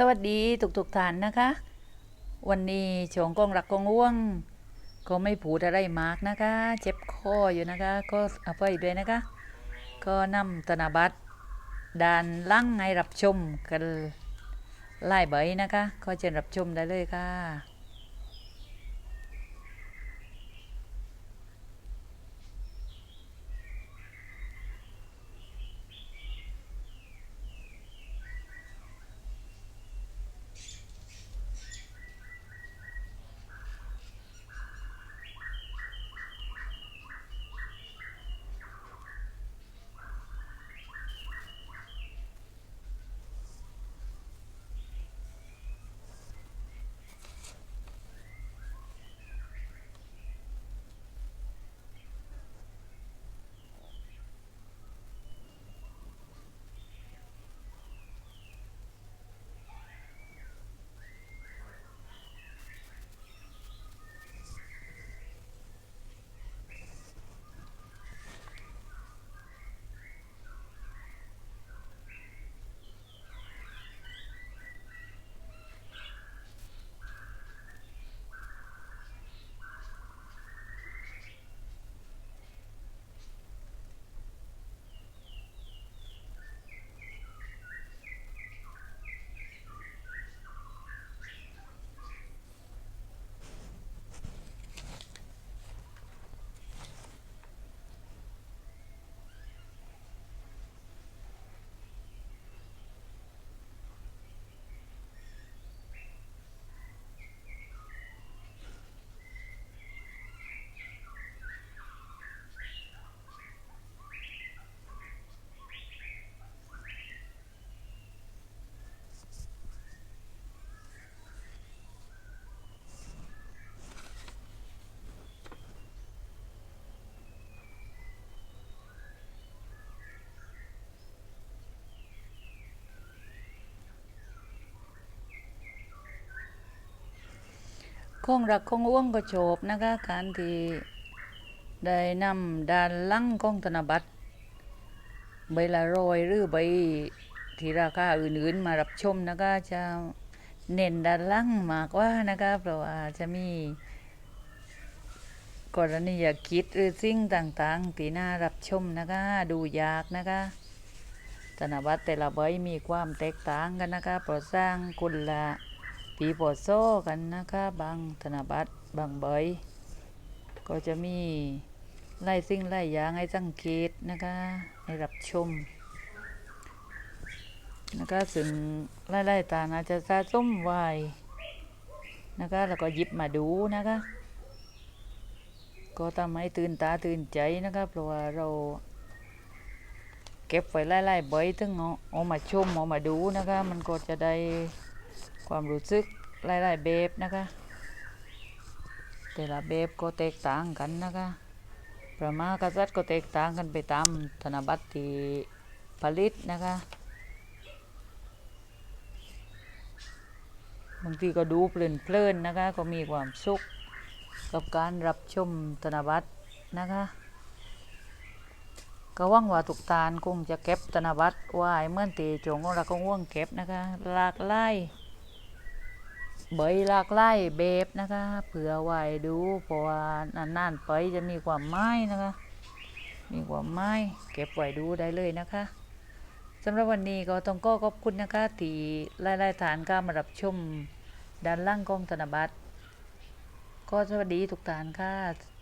สวัสดีทุกๆท่านนะคะ วันนี้ชงกองรักกองอ้วง ก็ไม่ผูดอะไรมากนะคะ เจ็บคออยู่นะคะ ก็เอาไปด้วยนะคะ ก็นำธนบัตรด่านลั่งให้รับชมกันไล่ใบนะคะ ก็เชิญรับชมได้เลยค่ะ คงรักคงอ้วงก็จบนะคะการที่ได้นำด้านหลังของธนบัตรใบละร้อยหรือใบที่ราคาอื่นๆมารับชมนะคะจะเน้นด้านหลังมากกว่านะคะเพราะว่าจะมีกรณียกิจหรือสิ่งต่างๆที่น่ารับชมนะคะดูยากนะคะธนบัตรแต่ละใบมีความแตกต่างกันนะคะเพราะสร้างคุณละ ปีโปโซ่กันนะคะบางธนบัตรบางใบก็จะมีไล่สิ่งไล่ยางให้สังเกตนะคะให้รับชมนะคะซึ่งไล่ไล่ตาอาจจะสะสมไว้นะคะแล้วก็หยิบมาดูนะคะ ก็ทำให้ตื่นตาตื่นใจนะคะเพราะว่าเราเก็บไว้ไล่ๆใบถึงเอาเอามาชมเอามาดูนะคะ มันก็จะได้ ความรู้สึกหลายๆแบบนะคะ แต่ละแบบก็แตกต่างกันนะคะประมากษัตริย์ก็แตกต่างกันไปตามธนบัตรที่ผลิตนะคะบางทีก็ดูเพลินๆนะคะ ก็มีความสุขกับการรับชมธนบัตรนะคะก็หวังว่าทุกตานคงจะเก็บธนบัตรไว้เมื่อตีจงของเราก็ห่วงเก็บนะคะหลากหลาย ใบหลากไล่เบบนะคะเผื่อไว้ดูเพราะว่านานๆไปจะมีความไม้นะคะ มีความไม้เก็บไว้ดูได้เลยนะคะสำหรับวันนี้ก็ต้องก็ขอบคุณนะคะที่ไล่ๆฐานก็มารับชมด้านล่างกล้องธนบัตรก็สวัสดีทุกฐานค่ะ